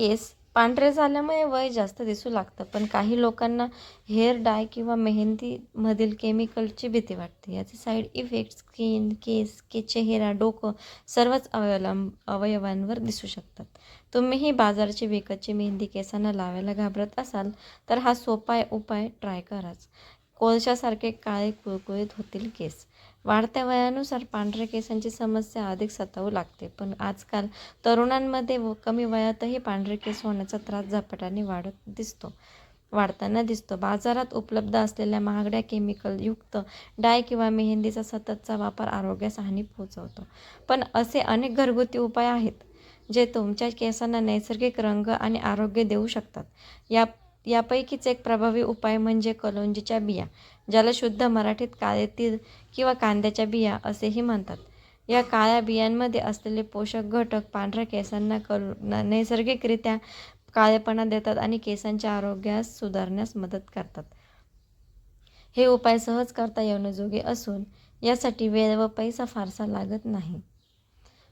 केस पांढरे झाल्यामुळे वय जास्त दिसू लागतं पण काही लोकांना हेअर डाय किंवा मेहंदीमधील केमिकलची भीती वाटते. याचे साईड इफेक्ट स्किन केस के चेहरा डोकं सर्वच अवलंब अवयवांवर दिसू शकतात. तुम्हीही बाजारची विकतची मेहंदी केसांना लावायला घाबरत असाल तर हा सोपा उपाय ट्राय कराच. कोळशासारखे काळे कुळकुळीत होतील केस. वाढत्या वयानुसार पांढऱ्या केसांची समस्या अधिक सतावू लागते. पण आजकाल तरुणांमध्ये व कमी वयातही पांढरे केस होण्याचा त्रास झपाट्याने वाढत दिसतो वाढताना दिसतो. बाजारात उपलब्ध असलेल्या महागड्या केमिकलयुक्त डाय किंवा मेहंदीचा सततचा वापर आरोग्यास हानी पोहोचवतो. पण असे अनेक घरगुती उपाय आहेत जे तुमच्या केसांना नैसर्गिक रंग आणि आरोग्य देऊ शकतात. या यापैकीच एक प्रभावी उपाय म्हणजे कलोंजीच्या बिया ज्याला शुद्ध मराठीत काळे तीळ किंवा कांद्याच्या बिया असेही म्हणतात. या काळ्या बियांमध्ये असलेले पोषक घटक पांढऱ्या केसांना कल नैसर्गिकरित्या काळेपणा देतात आणि केसांच्या आरोग्यास सुधारण्यास मदत करतात. हे उपाय सहज करता येण्याजोगे असून यासाठी वेळ व पैसा फारसा लागत नाही.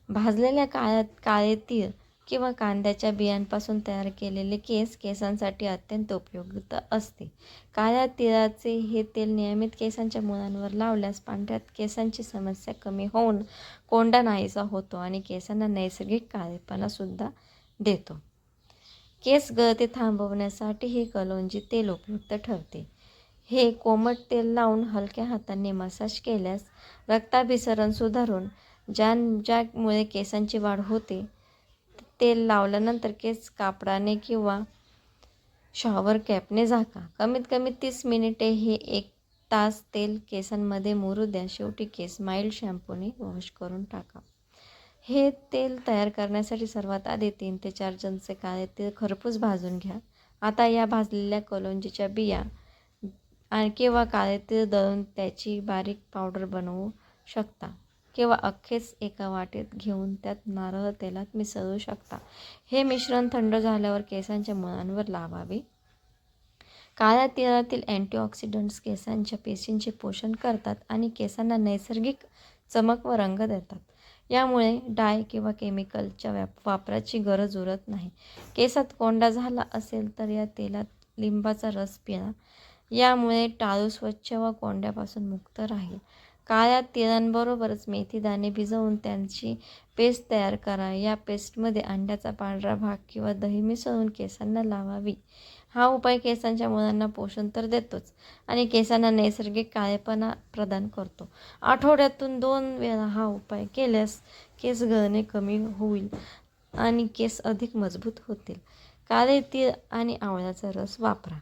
भाजलेल्या काळ्यात काळे तीळ किंवा कांद्याच्या बियांपासून तयार केलेले केस केसांसाठी अत्यंत उपयुक्त असते. काळ्या तिळाचे हे तेल नियमित केसांच्या मुळांवर लावल्यास पांढऱ्यात केसांची समस्या कमी होऊन कोंडा नाहीसा होतो आणि केसांना नैसर्गिक काळेपणासुद्धा देतो. केस गळती थांबवण्यासाठी हे कलोंजी तेल उपयुक्त ठरते. हे कोमट तेल लावून हलक्या हाताने मसाज केल्यास रक्ताभिसरण सुधारून ज्या ज्यामुळे केसांची वाढ होते तेल लावल्यानंतर केस कापडाने किंवा शॉवर कॅपने झाका. कमीत कमी तीस मिनिटे हे एक तास तेल केसांमध्ये मुरू द्या. शेवटी केस माइल्ड शॅम्पूने वॉश करून टाका. हे तेल तयार करण्यासाठी सर्वात आधी तीन ते चार चमचे काळे ते खरपूस भाजून घ्या. आता या भाजलेल्या कलोंजीच्या बिया आणि किंवा काळेतील दळून त्याची बारीक पावडर बनवू शकता. किंवा अख्खेच एका वाटेत घेऊन त्यात नारळ तेलात मिसळू शकता. हे मिश्रण थंड झाल्यावर केसांच्या मुळांवर लावावे. काळ्या तेलातील अँटीऑक्सिडंट्स केसांच्या पेशींचे पोषण करतात आणि केसांना नैसर्गिक चमक व रंग देतात. यामुळे डाय किंवा केमिकलच्या व्याप वापराची गरज उरत नाही. केसात कोंडा झाला असेल तर या तेलात लिंबाचा रस पिणा. यामुळे टाळू स्वच्छ व कोंड्यापासून मुक्त राहील. काळ्या तिळांबरोबरच मेथी दाणे भिजवून त्यांची पेस्ट तयार करा. या पेस्टमध्ये अंड्याचा पांढरा भाग किंवा दही मिसळून केसांना लावावी. हा उपाय केसांच्या मुलांना पोषण तर देतोच आणि केसांना नैसर्गिक काळेपणा प्रदान करतो. आठवड्यातून दोन वेळा हा उपाय केल्यास केस गळणे कमी होईल आणि केस अधिक मजबूत होतील. काळे तीळ आणि आवळ्याचा रस वापरा.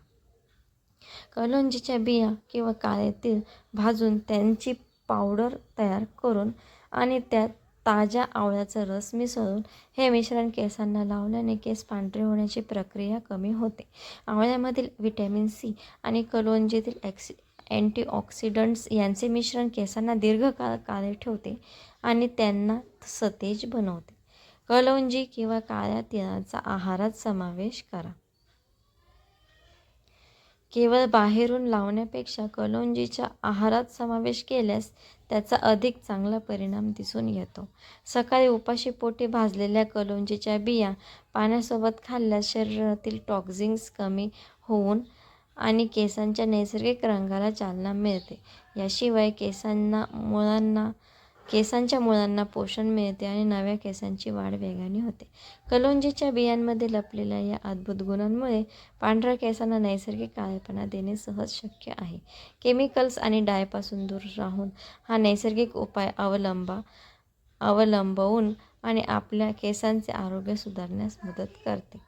कलोंजीच्या बिया किंवा काळे तीळ भाजून त्यांची पावडर तयार करून आणि त्यात ताज्या आवळ्याचा रस मिसळून हे मिश्रण केसांना लावल्याने केस पांढरे होण्याची प्रक्रिया कमी होते. आवळ्यामधील व्हिटॅमिन सी आणि कलोंजीतील ॲक्सि अँटीऑक्सिडंट्स यांचे मिश्रण केसांना दीर्घकाळ काळे ठेवते आणि त्यांना सतेज बनवते. कलोंजी किंवा काळ्या तिळाचा आहारात समावेश करा. केवळ बाहेरून लावण्यापेक्षा कलोंजीच्या आहारात समावेश केल्यास त्याचा अधिक चांगला परिणाम दिसून येतो. सकाळी उपाशी पोटी भाजलेल्या कलोंजीच्या बिया पाण्यासोबत खाल्ल्यास शरीरातील टॉक्झिन्स कमी होऊन आणि केसांच्या नैसर्गिक रंगाला चालना मिळते. याशिवाय केसांना मुळांना केसांच्या मुळांना पोषण मिळते आणि नव्या केसांची वाढ वेगाने होते. कलोंजीच्या बियांमध्ये लपलेल्या या अद्भुत गुणांमुळे पांढऱ्या केसांना नैसर्गिक काळेपणा देणे सहज शक्य आहे. केमिकल्स आणि डायपासून दूर राहून हा नैसर्गिक उपाय अवलंबा अवलंबवून आणि आपल्या केसांचे आरोग्य सुधारण्यास मदत करते.